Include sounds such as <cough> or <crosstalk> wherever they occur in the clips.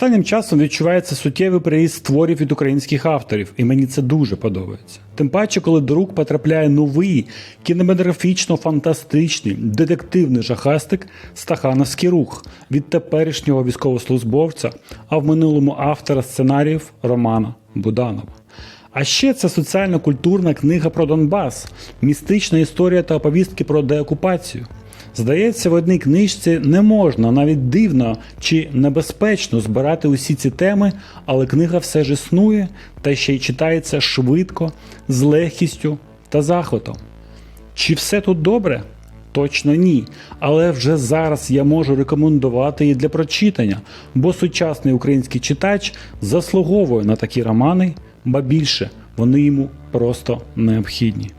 Останнім часом відчувається суттєвий приїзд творів від українських авторів, і мені це дуже подобається. Тим паче, коли до рук потрапляє новий кінематографічно-фантастичний детективний жахастик Стахановський рух від теперішнього військовослужбовця, а в минулому автора сценаріїв Романа Буданова. А ще це соціально-культурна книга про Донбас, містична історія та оповістки про деокупацію. Здається, в одній книжці не можна навіть дивно чи небезпечно збирати усі ці теми, але книга все ж існує та ще й читається швидко, з легкістю та захватом. Чи все тут добре? Точно ні. Але вже зараз я можу рекомендувати її для прочитання, бо сучасний український читач заслуговує на такі романи, ба більше вони йому просто необхідні.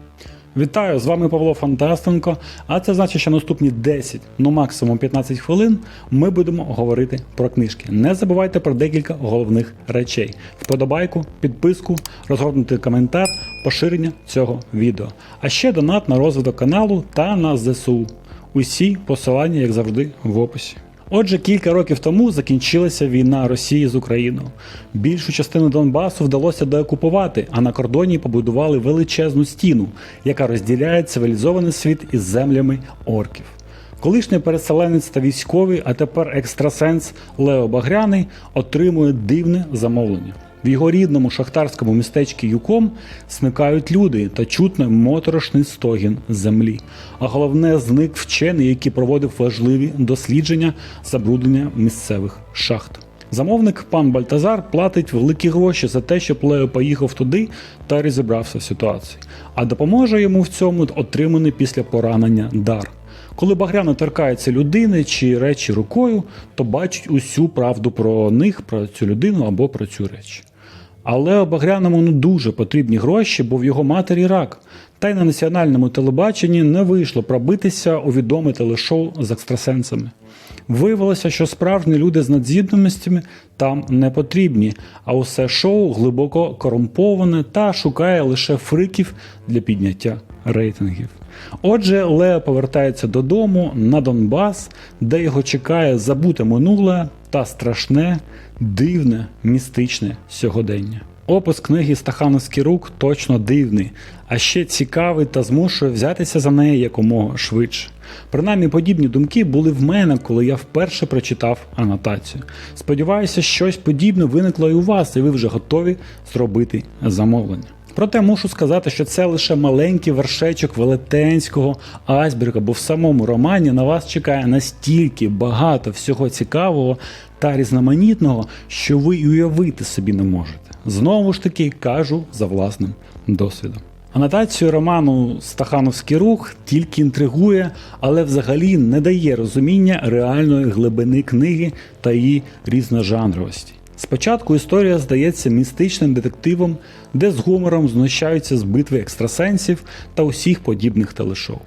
Вітаю, з вами Павло Фантастенко. А це значить, що наступні 10, ну максимум 15 хвилин ми будемо говорити про книжки. Не забувайте про декілька головних речей: вподобайку, підписку, розгорнутий коментар, поширення цього відео. А ще донат на розвиток каналу та на ЗСУ. Усі посилання, як завжди, в описі. Отже, кілька років тому закінчилася війна Росії з Україною. Більшу частину Донбасу вдалося деокупувати, а на кордоні побудували величезну стіну, яка розділяє цивілізований світ із землями орків. Колишній переселенець та військовий, а тепер екстрасенс Лео Багряний отримує дивне замовлення. В його рідному шахтарському містечці Юком сникають люди та чутно моторошний стогін землі. А головне зник вчений, який проводив важливі дослідження забруднення місцевих шахт. Замовник пан Бальтазар платить великі гроші за те, щоб Лео поїхав туди та розібрався в ситуації. А допоможе йому в цьому отриманий після поранення дар. Коли Багряна торкається людини чи речі рукою, то бачить усю правду про них, про цю людину або про цю реч. Але Багряному ну дуже потрібні гроші, бо в його матері рак. Та й на національному телебаченні не вийшло пробитися у відоме телешоу з екстрасенсами. Виявилося, що справжні люди з надзібностями там не потрібні, а усе шоу глибоко корумповане та шукає лише фриків для підняття рейтингів. Отже, Лео повертається додому на Донбас, де його чекає забуте минуле та страшне, дивне, містичне сьогодення. Опис книги Стахановський рук точно дивний, а ще цікавий та змушує взятися за неї якомога швидше. Принаймні подібні думки були в мене, коли я вперше прочитав анотацію. Сподіваюся, щось подібне виникло і у вас, і ви вже готові зробити замовлення. Проте мушу сказати, що це лише маленький вершечок велетенського айсберга, бо в самому романі на вас чекає настільки багато всього цікавого та різноманітного, що ви й уявити собі не можете. Знову ж таки кажу за власним досвідом. Анотацію роману Стахановський рух тільки інтригує, але взагалі не дає розуміння реальної глибини книги та її різножанровості. Спочатку історія здається містичним детективом, де з гумором знущаються з битви екстрасенсів та усіх подібних телешоу.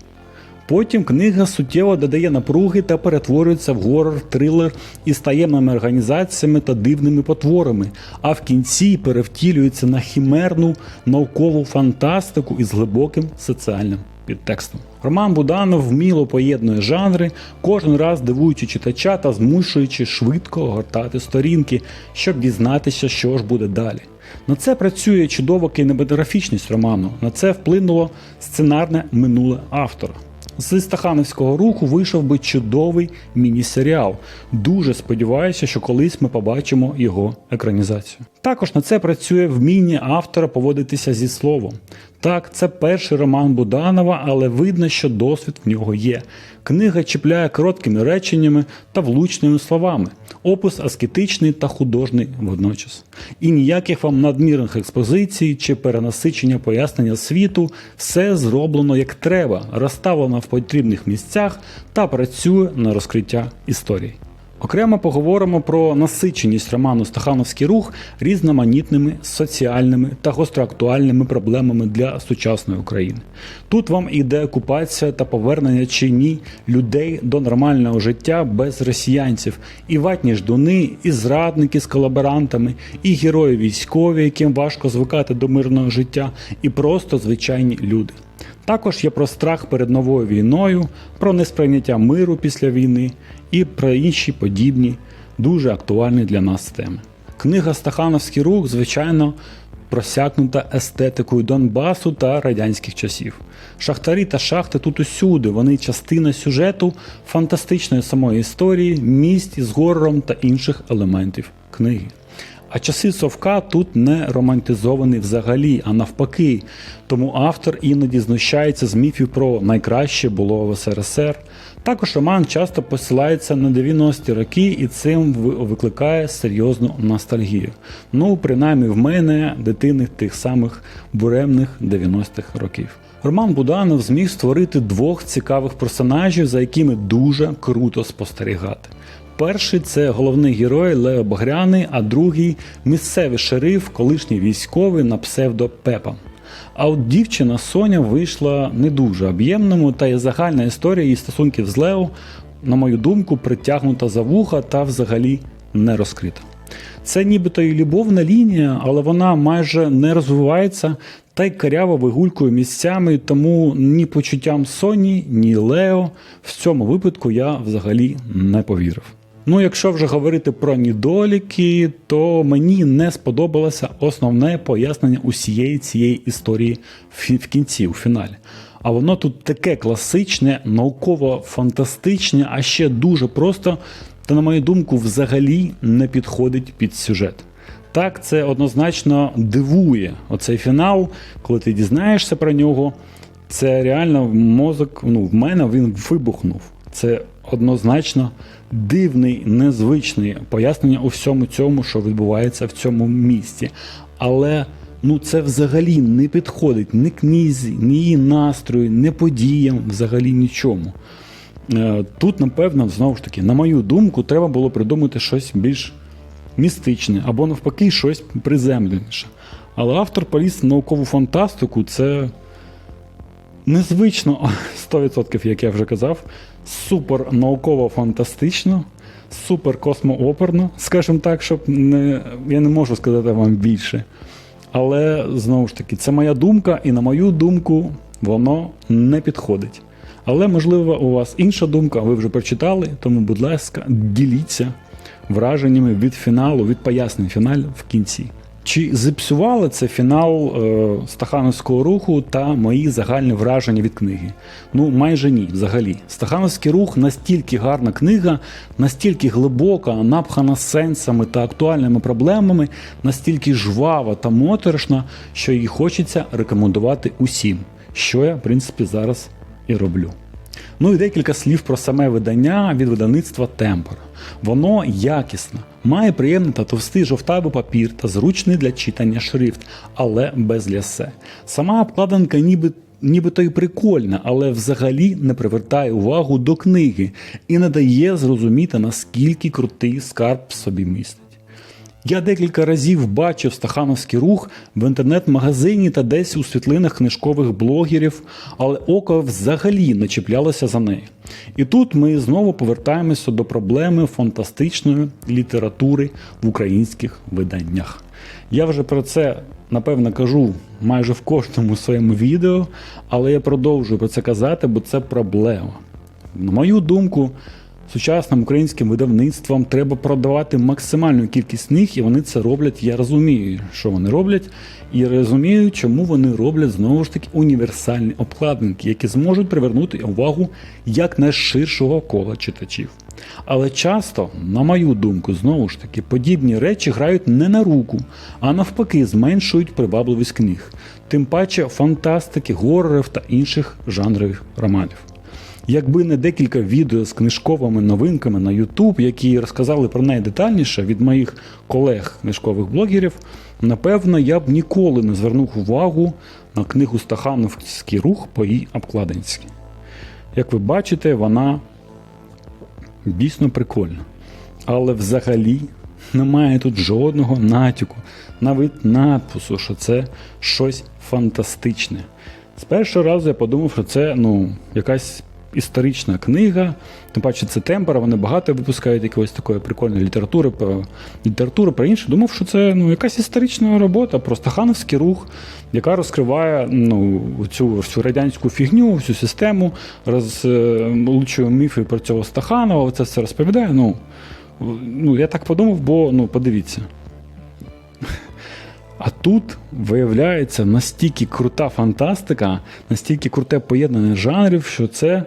Потім книга суттєво додає напруги та перетворюється в горор-трилер із таємними організаціями та дивними потворами, а в кінці перевтілюється на хімерну наукову фантастику із глибоким соціальним підтекстом. Роман Буданов вміло поєднує жанри, кожен раз дивуючи читача та змушуючи швидко гортати сторінки, щоб дізнатися, що ж буде далі. На це працює чудова кінематографічність роману. На це вплинуло сценарне минуле автора. З Стахановського руху вийшов би чудовий міні-серіал. Дуже сподіваюся, що колись ми побачимо його екранізацію. Також на це працює вміння автора поводитися зі словом. Так, це перший роман Буданова, але видно, що досвід в нього є. Книга чіпляє короткими реченнями та влучними словами. Опис аскетичний та художний водночас. І ніяких вам надмірних експозицій чи перенасичення пояснення світу, все зроблено як треба, розставлено в потрібних місцях та працює на розкриття історії. Окремо поговоримо про насиченість роману Стахановський рух різноманітними соціальними та гостроактуальними проблемами для сучасної України. Тут вам іде окупація та повернення чи ні людей до нормального життя без росіянців, і ватні ждуни, і зрадники з колаборантами, і герої військові, яким важко звикати до мирного життя, і просто звичайні люди. Також є про страх перед новою війною, про несприйняття миру після війни і про інші подібні дуже актуальні для нас теми. Книга Стахановський рух, звичайно, просякнута естетикою Донбасу та радянських часів. Шахтарі та шахти тут усюди, вони частина сюжету, фантастичної самої історії, місць із горором та інших елементів книги. А часи Совка тут не романтизовані взагалі, а навпаки. Тому автор іноді знущається з міфів про найкраще було в СРСР. Також роман часто посилається на 90-ті роки і цим викликає серйозну ностальгію. Ну, принаймні в мене, дитини тих самих буремних 90-х років. Роман Буданов зміг створити двох цікавих персонажів, за якими дуже круто спостерігати. Перший це головний герой Лео Багряний, а другий місцевий шериф, колишній військовий на псевдо Пепа. А от дівчина Соня вийшла не дуже об'ємному, та й загальна історія її стосунків з Лео, на мою думку, притягнута за вуха та взагалі не розкрита. Це нібито і любовна лінія, але вона майже не розвивається та й каряво вигулькує місцями, тому ні почуттям Соні, ні Лео в цьому випадку я взагалі не повірив. Ну, якщо вже говорити про недоліки, то мені не сподобалося основне пояснення усієї цієї історії в кінці, у фіналі. А воно тут таке класичне, науково-фантастичне, а ще дуже просто, та, на мою думку, взагалі не підходить під сюжет. Так, це однозначно дивує оцей фінал, коли ти дізнаєшся про нього. Це реально мозок, ну, в мене він вибухнув. Це однозначно дивний, незвичний пояснення у всьому цьому, що відбувається в цьому місті. Але ну, це взагалі не підходить ні книзі, ні її настрою, ні подіям, взагалі нічому. Е, Тут, напевно, знову ж таки, на мою думку, треба було придумати щось більш містичне або навпаки щось приземленіше. Але автор поліз наукову фантастику це незвично <laughs> 100%, як я вже казав, супер науково-фантастично, супер космооперно, скажімо так, щоб не, я не можу сказати вам більше. Але знову ж таки, це моя думка, і на мою думку, воно не підходить. Але, можливо, у вас інша думка, ви вже прочитали, тому, будь ласка, діліться враженнями від фіналу, від пояснень фіналу в кінці. Чи зіпсували це фінал е, Стахановського руху та мої загальні враження від книги? Ну, майже ні, взагалі. Стахановський рух настільки гарна книга, настільки глибока, напхана сенсами та актуальними проблемами, настільки жвава та моторошна, що її хочеться рекомендувати усім, що я, в принципі, зараз і роблю. Ну і декілька слів про саме видання від видавництва Темпор. Воно якісне, має приємний та товстий жовтавий папір та зручний для читання шрифт, але без лясе. Сама обкладинка ніби. Нібито й прикольна, але взагалі не привертає увагу до книги і не дає зрозуміти, наскільки крутий скарб собі містить. Я декілька разів бачив стахановський рух в інтернет-магазині та десь у світлинах книжкових блогерів, але око взагалі не чіплялося за неї. І тут ми знову повертаємося до проблеми фантастичної літератури в українських виданнях. Я вже про це напевно кажу майже в кожному своєму відео, але я продовжую про це казати, бо це проблема. На мою думку, сучасним українським видавництвам треба продавати максимальну кількість них, і вони це роблять. Я розумію, що вони роблять, і розумію, чому вони роблять знову ж таки універсальні обкладинки, які зможуть привернути увагу якнайширшого кола читачів. Але часто, на мою думку, знову ж таки, подібні речі грають не на руку, а навпаки, зменшують привабливість книг, тим паче фантастики, горорів та інших жанрових романів. Якби не декілька відео з книжковими новинками на YouTube, які розказали про неї детальніше від моїх колег книжкових блогерів, напевно, я б ніколи не звернув увагу на книгу Стахановський рух по її обкладинці. Як ви бачите, вона дійсно прикольна. Але взагалі немає тут жодного натяку, навіть надпису, що це щось фантастичне. З першого разу я подумав, що це ну, якась історична книга. Тим паче це темпора, вони багато випускають якоїсь такої прикольної літератури про літературу, про інше. Думав, що це ну, якась історична робота, про стахановський рух, яка розкриває ну, цю, всю радянську фігню, всю систему, розлучує міфи про цього Стаханова, це все розповідає. Ну, Ну, я так подумав, бо ну, подивіться. А тут виявляється настільки крута фантастика, настільки круте поєднання жанрів, що це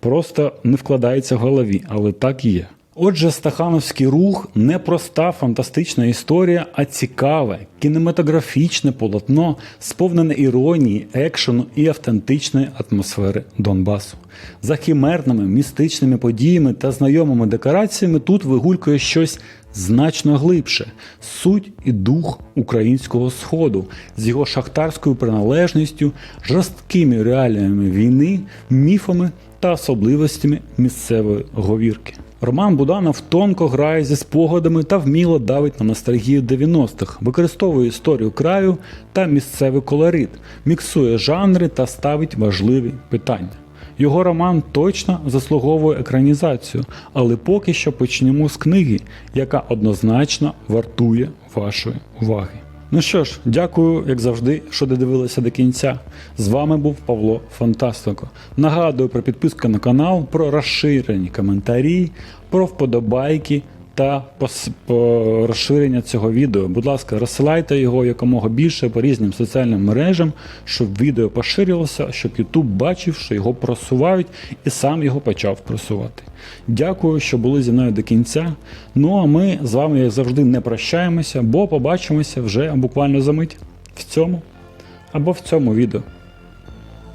просто не вкладається в голові, але так є. Отже, Стахановський рух не проста фантастична історія, а цікаве, кінематографічне полотно, сповнене іронії, екшену і автентичної атмосфери Донбасу. За хімерними містичними подіями та знайомими декораціями тут вигулькує щось значно глибше суть і дух українського сходу з його шахтарською приналежністю, жорсткими реаліями війни, міфами та особливостями місцевої говірки. Роман Буданов тонко грає зі спогадами та вміло давить на ностальгію 90-х, використовує історію краю та місцевий колорит, міксує жанри та ставить важливі питання. Його роман точно заслуговує екранізацію, але поки що почнемо з книги, яка однозначно вартує вашої уваги. Ну що ж, дякую, як завжди, що додивилися до кінця. З вами був Павло Фантастико. Нагадую про підписку на канал, про розширені коментарі, про вподобайки та по розширення цього відео. Будь ласка, розсилайте його якомога більше по різним соціальним мережам, щоб відео поширилося, щоб YouTube бачив, що його просувають, і сам його почав просувати. Дякую, що були зі мною до кінця. Ну а ми з вами, як завжди, не прощаємося, бо побачимося вже буквально за мить в цьому або в цьому відео.